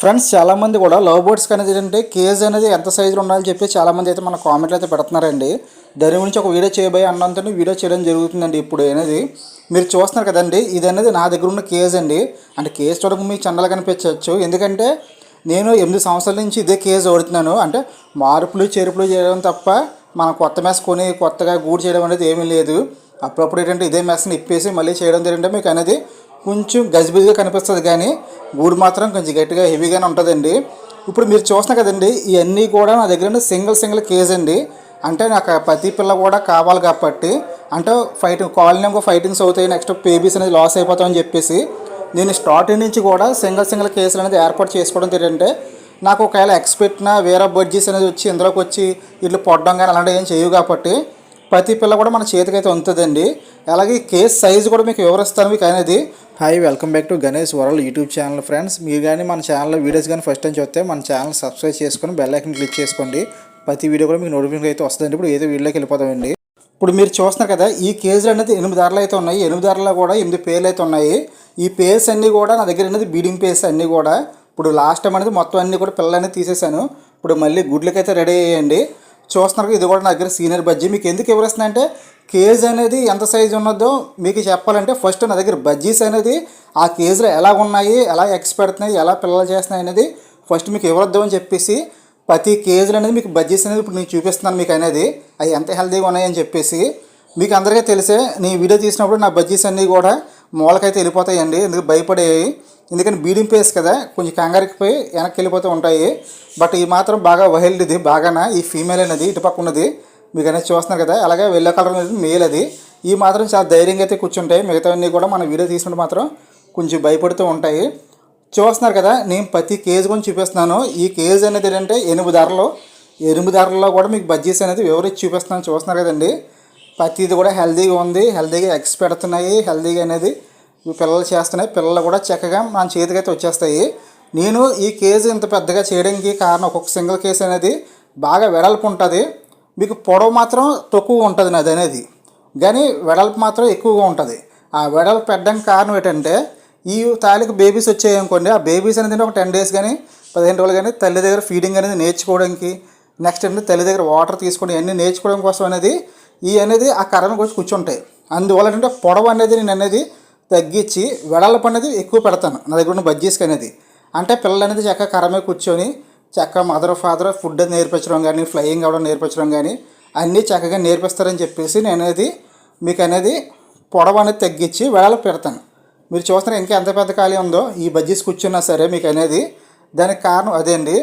Friends చాలామంది కూడా love బర్డ్స్కి అనేది ఏంటంటే కేజ్ అనేది ఎంత సైజులో ఉండాలని చెప్పి చాలామంది అయితే మన కామెంట్లు అయితే పెడుతున్నారండి. దాని గురించి ఒక వీడియో చేయబోయే అన్నంతో వీడియో చేయడం జరుగుతుందండి ఇప్పుడు అనేది. మీరు చూస్తున్నారు కదండి ఇది అనేది నా దగ్గర ఉన్న కేజ్ అండి. అంటే కేజ్ చూడకు మీకు చండలు కనిపించవచ్చు ఎందుకంటే నేను ఎనిమిది సంవత్సరాల నుంచి ఇదే కేజ్ ఓడుతున్నాను అంటే మార్పులు చేర్పులు చేయడం తప్ప మనం కొత్త మెస్ కొని కొత్తగా గూడు చేయడం అనేది ఏమీ లేదు. అప్పుడప్పుడు ఏంటంటే ఇదే మెస్ని ఇప్పేసి మళ్ళీ చేయడం ఏంటంటే మీకు అనేది కొంచెం గజిబిజిగా కనిపిస్తుంది కానీ గూడు మాత్రం కొంచెం గట్టిగా హెవీగానే ఉంటుందండి. ఇప్పుడు మీరు చూసిన కదండి ఇవన్నీ కూడా నా దగ్గర సింగిల్ సింగిల్ కేజ్ అండి. అంటే నాకు ప్రతి పిల్ల కూడా కావాలి కాబట్టి అంటే ఫైటింగ్ కాలనీ ఫైటింగ్స్ అవుతాయి నెక్స్ట్ బేబీస్ అనేది లాస్ అయిపోతామని చెప్పేసి నేను స్టార్టింగ్ నుంచి కూడా సింగిల్ సింగిల్ కేసులు అనేది ఏర్పాటు చేసుకోవడం ఏంటంటే నాకు ఒకవేళ ఎక్స్పెక్ట్న వేరే బడ్జెస్ అనేది వచ్చి ఇందులోకి వచ్చి ఇట్లు పొడడం కానీ అలాంటివి ఏం చేయవు కాబట్టి ప్రతి పిల్ల కూడా మన చేతికైతే ఉంటుందండి. అలాగే కేస్ సైజు కూడా మీకు వివరిస్తాను మీకు అనేది hi welcome back to Ganesh world YouTube channel friends మీరు కానీ మన ఛానల్లో వీడియోస్ కానీ ఫస్ట్ టైం చూస్తే మన ఛానల్ సబ్స్క్రైబ్ చేసుకొని బెల్ ఐకన్ క్లిక్ చేసుకోండి. ప్రతి వీడియో కూడా మీకు నోటిఫికేషన్ అయితే వస్తుందండి ఇప్పుడు ఏదో వీడియోకి వెళ్ళిపోతామండి ఇప్పుడు మీరు చూస్తున్నారు కదా ఈ కేజీలు అనేది ఎనిమిది ధరలు అయితే ఉన్నాయి. ఎనిమిది ధరలు కూడా ఎనిమిది పేర్లు అయితే ఉన్నాయి. ఈ పేర్స్ అన్నీ కూడా నా దగ్గర అనేది బీడింగ్ పేర్స్ అన్నీ కూడా. ఇప్పుడు లాస్ట్ టైం అనేది మొత్తం అన్నీ కూడా పిల్లలు అనేది తీసేశాను. ఇప్పుడు మళ్ళీ గుడ్లకైతే రెడీ అయ్యండి. చూస్తున్నారు ఇది కూడా నా దగ్గర సీనియర్ బజ్జీ. మీకు ఎందుకు వివరిస్తున్నా అంటే కేజ్ అనేది ఎంత సైజు ఉన్నదో మీకు చెప్పాలంటే ఫస్ట్ నా దగ్గర బజ్జీస్ అనేది ఆ కేజీలో ఎలా ఉన్నాయి ఎలా ఎక్స్ పెడుతున్నాయి ఎలా పిల్లలు చేస్తున్నాయి అనేది ఫస్ట్ మీకు ఇవ్వద్దు అని చెప్పేసి ప్రతి కేజీలు అనేది మీకు బజ్జీస్ అనేది ఇప్పుడు నేను చూపిస్తున్నాను మీకు అనేది. అవి ఎంత హెల్తీగా ఉన్నాయని చెప్పేసి. మీకు అందరికీ తెలిసే నేను వీడియో తీసినప్పుడు నా బజ్జీస్ అన్నీ కూడా మూలకైతే వెళ్ళిపోతాయండి. ఎందుకు భయపడేవి? ఎందుకంటే బీడింగ్ పేస్ కదా కొంచెం కంగారికి పోయి వెనక్కి వెళ్ళిపోతూ ఉంటాయి. బట్ ఈ మాత్రం బాగా వైల్డ్ ఇది బాగానా? ఈ ఫీమేల్ అనేది ఇటు పక్క ఉన్నది. మీకు అనేది చూస్తున్నారు కదా అలాగే వెల్లో కలర్ అనేది మేల్ అది. ఈ మాత్రం చాలా ధైర్యంగా అయితే కూర్చుంటాయి. మిగతావన్నీ కూడా మన వీడియో తీసుకుంటే మాత్రం కొంచెం భయపడుతూ ఉంటాయి. చూస్తున్నారు కదా నేను ప్రతి కేజీ గురించి చూపిస్తున్నాను. ఈ కేజీ అనేది ఏంటంటే ఎనిమిది ధరలు. ఎనిమిది ధరల్లో కూడా మీకు బజ్జీస్ అనేది వివరించి చూపిస్తున్నాను చూస్తున్నారు కదండి. ప్రతిది కూడా హెల్తీగా ఉంది హెల్తీగా ఎగ్స్ పెడుతున్నాయి హెల్తీగా అనేది పిల్లలు చేస్తున్నాయి. పిల్లలు కూడా చక్కగా మన చేతికి అయితే వచ్చేస్తాయి. నేను ఈ కేజీ ఇంత పెద్దగా చేయడానికి కారణం ఒక్కొక్క సింగిల్ కేజీ అనేది బాగా వెడల్పు ఉంటుంది. మీకు పొడవు మాత్రం తక్కువ ఉంటుంది నాది అనేది. కానీ వెడల్పు మాత్రం ఎక్కువగా ఉంటుంది. ఆ వెడల్పు పెట్టడానికి కారణం ఏంటంటే ఈ తాలికి బేబీస్ వచ్చాయి అనుకోండి ఆ బేబీస్ అనేది ఒక టెన్ డేస్ కానీ పదిహేను రోజులు కానీ తల్లి దగ్గర ఫీడింగ్ అనేది నేర్చుకోవడానికి నెక్స్ట్ ఏంటంటే తల్లి దగ్గర వాటర్ తీసుకోవడం ఇవన్నీ నేర్చుకోవడం కోసం అనేది ఈ అనేది ఆ కర్రను వచ్చి కూర్చుంటాయి. అందువల్ల ఏంటంటే పొడవు అనేది నేను అనేది తగ్గించి వెడల్పు అనేది ఎక్కువ పెడతాను నా దగ్గర ఉన్న బజ్జీస్కి అనేది. అంటే పిల్లలు అనేది చక్కగా కర్ర మీద కూర్చొని చక్కగా మదర్ ఫాదర్ ఫుడ్ నేర్పించడం కానీ ఫ్లయింగ్ అవ్వడం నేర్పించడం కానీ అన్నీ చక్కగా నేర్పిస్తారని చెప్పేసి నేను అనేది మీకు అనేది పొడవు అనేది తగ్గించి వెడల్పు పెడతాను. మీరు చూస్తున్నారు ఇంకా ఎంత పెద్ద ఖాళీ ఉందో ఈ బజ్జీస్ కూర్చున్నా సరే మీకు అనేది దానికి కారణం అదే అండి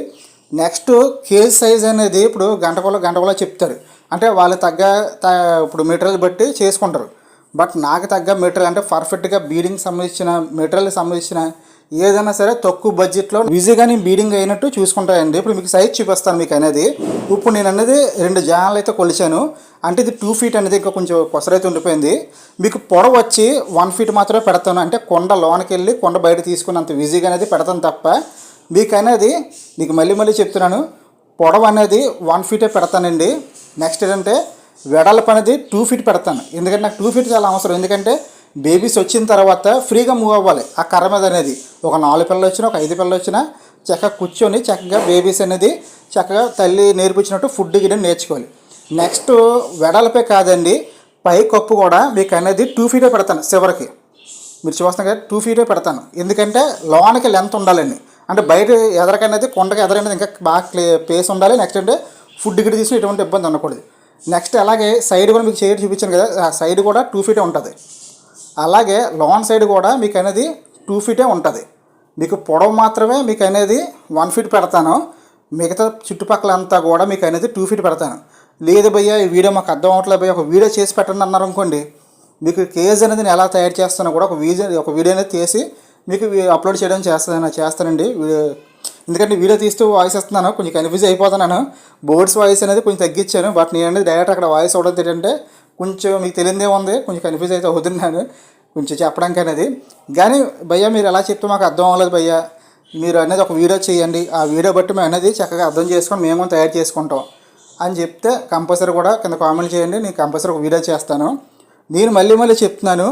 నెక్స్ట్ కేజ్ సైజ్ అనేది ఇప్పుడు గంటకోలో గంటకోలో చెప్తారు. అంటే వాళ్ళు తగ్గ త- ఇప్పుడు మెటీరియల్ బట్టి చేసుకుంటారు. బట్ నాకు తగ్గ మెటీరియల్ అంటే పర్ఫెక్ట్గా బీడింగ్ సంబంధించిన మెటీరియల్ సంబంధించిన ఏదైనా సరే తక్కువ బడ్జెట్లో ఈజీగా నేను బీడింగ్ అయినట్టు చూసుకుంటాయండి. ఇప్పుడు మీకు సైజ్ చూపిస్తాను మీకు అనేది. ఇప్పుడు నేను అనేది రెండు జాన్లు అయితే కొలిచాను. అంటే ఇది టూ ఫీట్ అనేది ఇంకా కొంచెం కొసరైతే ఉండిపోయింది. మీకు పొడవు వచ్చి వన్ ఫీట్ మాత్రమే పెడతాను. అంటే కొండ లోనకి వెళ్ళి కొండ బయట తీసుకున్నంత ఈజీగా అనేది పెడతాను తప్ప మీకు అనేది మీకు మళ్ళీ మళ్ళీ చెప్తున్నాను పొడవు అనేది వన్ ఫీటే పెడతానండి. నెక్స్ట్ ఏంటంటే వెడల్పు అనేది టూ ఫీట్ పెడతాను. ఎందుకంటే నాకు టూ ఫీట్ చాలా అవసరం. ఎందుకంటే బేబీస్ వచ్చిన తర్వాత ఫ్రీగా మూవ్ అవ్వాలి. ఆ కర్ర మీద అనేది. ఒక నాలుగు పిల్లలు వచ్చినా ఒక ఐదు పిల్లలు వచ్చినా చక్కగా కూర్చొని చక్కగా బేబీస్ అనేది చక్కగా తల్లి నేర్పించినట్టు ఫుడ్ గిన్నె నేర్చుకోవాలి. నెక్స్ట్ వెడల్పే కాదండి పై కప్పు కూడా మీకు అనేది టూ ఫీటే పెడతాను చివరికి. మీరు చూస్తున్నారు కదా టూ ఫీటే పెడతాను. ఎందుకంటే లోనకి లెంత్ ఉండాలండి. అంటే బయట ఎదరకనేది కొండకి ఎదరనేది ఇంకా బాగా క్లే ప్లేస్ ఉండాలి. నెక్స్ట్ అంటే ఫుడ్ గిట్ తీసుకుని ఎటువంటి ఇబ్బంది ఉండకూడదు. నెక్స్ట్ అలాగే సైడ్ కూడా మీకు చేయడం చూపించాను కదా ఆ సైడ్ కూడా టూ ఫీటే ఉంటుంది. అలాగే లాన్ సైడ్ కూడా మీకు అనేది టూ ఫీటే ఉంటుంది. మీకు పొడవు మాత్రమే మీకు అనేది వన్ ఫీట్ పెడతాను. మిగతా చుట్టుపక్కల అంతా కూడా మీకు అనేది టూ ఫీట్ పెడతాను. లేదు భయ్యా ఈ వీడియో మాకు అర్థం అవ్వట్లేదు భయ్యా. ఒక వీడియో చేసి పెట్టండి అన్నారు అనుకోండి మీకు కేజ్ అనేది నేను ఎలా తయారు చేస్తానో కూడా ఒక వీడియో ఒక వీడియో అనేది చేసి మీకు అప్లోడ్ చేయడం చేస్తాను చేస్తానండి. వీడియో ఎందుకంటే వీడియో తీస్తూ వాయిస్ ఇస్తున్నాను కొంచెం కన్ఫ్యూజ్ అయిపోతున్నాను. బోర్డ్స్ వాయిస్ అనేది కొంచెం తగ్గించాను బట్ నేను అనేది డైరెక్ట్ అక్కడ వాయిస్ అవ్వడం ఏంటంటే కొంచెం మీకు తెలియదే ఉంది కొంచెం కన్ఫ్యూజ్ అయితే అవుతున్నాను కొంచెం చెప్పడానికి అనేది. కానీ భయ్యా మీరు ఎలా చెప్తే మాకు అర్థం అవ్వలేదు భయ్యా. మీరు అనేది ఒక వీడియో చేయండి ఆ వీడియో బట్టి మేము అనేది చక్కగా అర్థం చేసుకొని మేము తయారు చేసుకుంటాం. అని చెప్తే కంపల్సరీ కూడా కింద కామెంట్ చేయండి నేను కంపల్సరీ ఒక వీడియో చేస్తాను. నేను మళ్ళీ మళ్ళీ చెప్తున్నాను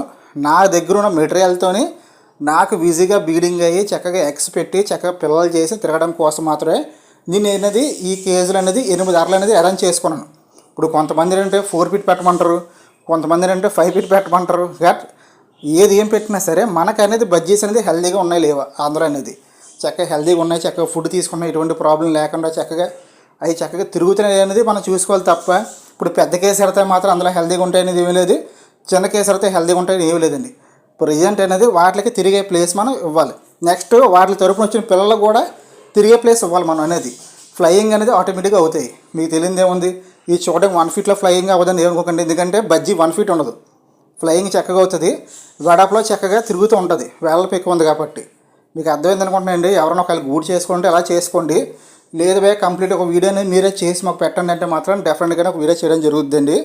నా దగ్గర ఉన్న మెటీరియల్తోని నాకు బిజీగా బీడింగ్ అయ్యి చక్కగా ఎక్స్ పెట్టి చక్కగా పిల్లలు చేసి తిరగడం కోసం మాత్రమే నేను అనేది ఈ కేజీలు అనేది ఎనిమిది అరలు అనేది అరేంజ్ చేసుకున్నాను. ఇప్పుడు కొంతమంది ఏంటంటే ఫోర్ ఫీట్ పెట్టమంటారు కొంతమంది ఏంటంటే ఫైవ్ ఫీట్ పెట్టమంటారు. గట్ ఏది ఏం పెట్టినా సరే మనకు అనేది బడ్జెట్స్ అనేది హెల్దీగా ఉన్నాయి లేవా ఆంధ్ర అనేది. చక్కగా హెల్దీగా ఉన్నాయి చక్కగా ఫుడ్ తీసుకున్నా ఎటువంటి ప్రాబ్లం లేకుండా చక్కగా అవి చక్కగా తిరుగుతున్నాయి అనేది మనం చూసుకోవాలి తప్ప ఇప్పుడు పెద్ద కేసు ఎడితే మాత్రం అందులో హెల్దీగా ఉంటాయి అనేది ఏమీ లేదు. చిన్న కేసు పెడితే హెల్దీగా ఉంటాయి ఏమీ లేదండి. ప్రజెంట్ అనేది వాటికి తిరిగే ప్లేస్ మనం ఇవ్వాలి. నెక్స్ట్ వాటి తరపున వచ్చిన పిల్లలకు కూడా తిరిగే ప్లేస్ ఇవ్వాలి మనం అనేది. ఫ్లయింగ్ అనేది ఆటోమేటిక్గా అవుతాయి. మీకు తెలియదు ఏముంది ఈ చూడడానికి వన్ ఫీట్లో ఫ్లయింగ్ అవ్వదని ఏమనుకోకండి. ఎందుకంటే బజ్జీ వన్ ఫీట్ ఉండదు. ఫ్లయింగ్ చక్కగా అవుతుంది. గడపలో చక్కగా తిరుగుతూ ఉంటుంది. వేళ్ళ ఎక్కువ ఉంది కాబట్టి. మీకు అర్థమైంది అనుకుంటున్నానండి ఎవరైనా ఒకవేళ గూడ్ చేసుకోండి అలా చేసుకోండి. లేదు బే కంప్లీట్ ఒక వీడియోని మీరే చేసి మాకు పెట్టండి అంటే మాత్రం డెఫినెట్గా ఒక వీడియో చేయడం జరుగుతుందండి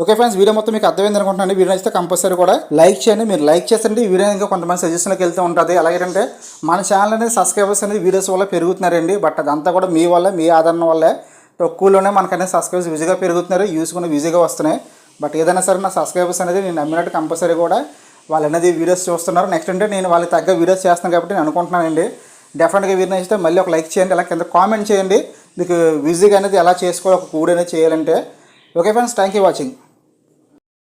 ఓకే ఫ్రెండ్స్ వీడియో మొత్తం మీకు అర్థమైంది అనుకుంటున్నాను. వీడియో నచ్చితే కంపల్సరీ కూడా లైక్ చేయండి. మీరు లైక్ చేస్తుంటే ఈ వీడియో ఇంకా కొంతమంది సజెషన్లోకి వెళ్తూ ఉంటుంది. అలాగేంటే మన ఛానల్ అనేది సబ్స్క్రైబర్స్ అనేది వీడియోస్ వల్ల పెరుగుతున్నారండి. బట్ అదంతా కూడా మీ వల్ల మీ ఆదరణ వల్లే తక్కువలోనే మనకనే సబ్స్క్రైబర్స్ ఈజీగా పెరుగుతున్నారు. వ్యూస్ కూడా ఈజీగా వస్తున్నాయి. బట్ ఏదైనా సరే నా సబ్స్క్రైబర్స్ అనేది నేను నమ్మినట్టు కంపల్సరీ కూడా వాళ్ళు అనేది వీడియోస్ చూస్తున్నారు. నెక్స్ట్ అంటే నేను వాళ్ళకి తగ్గ వీడియోస్ చేస్తాను కాబట్టి నేను అనుకుంటున్నానండి. డెఫినెట్గా వీడియో నచ్చితే మళ్ళీ ఒక లైక్ చేయండి. అలా కింద కామెంట్ చేయండి. మీకు విజిగా అనేది ఎలా చేసుకోవాలి ఒక కూడి అనేది చేయాలంటే. Okay friends thank you watching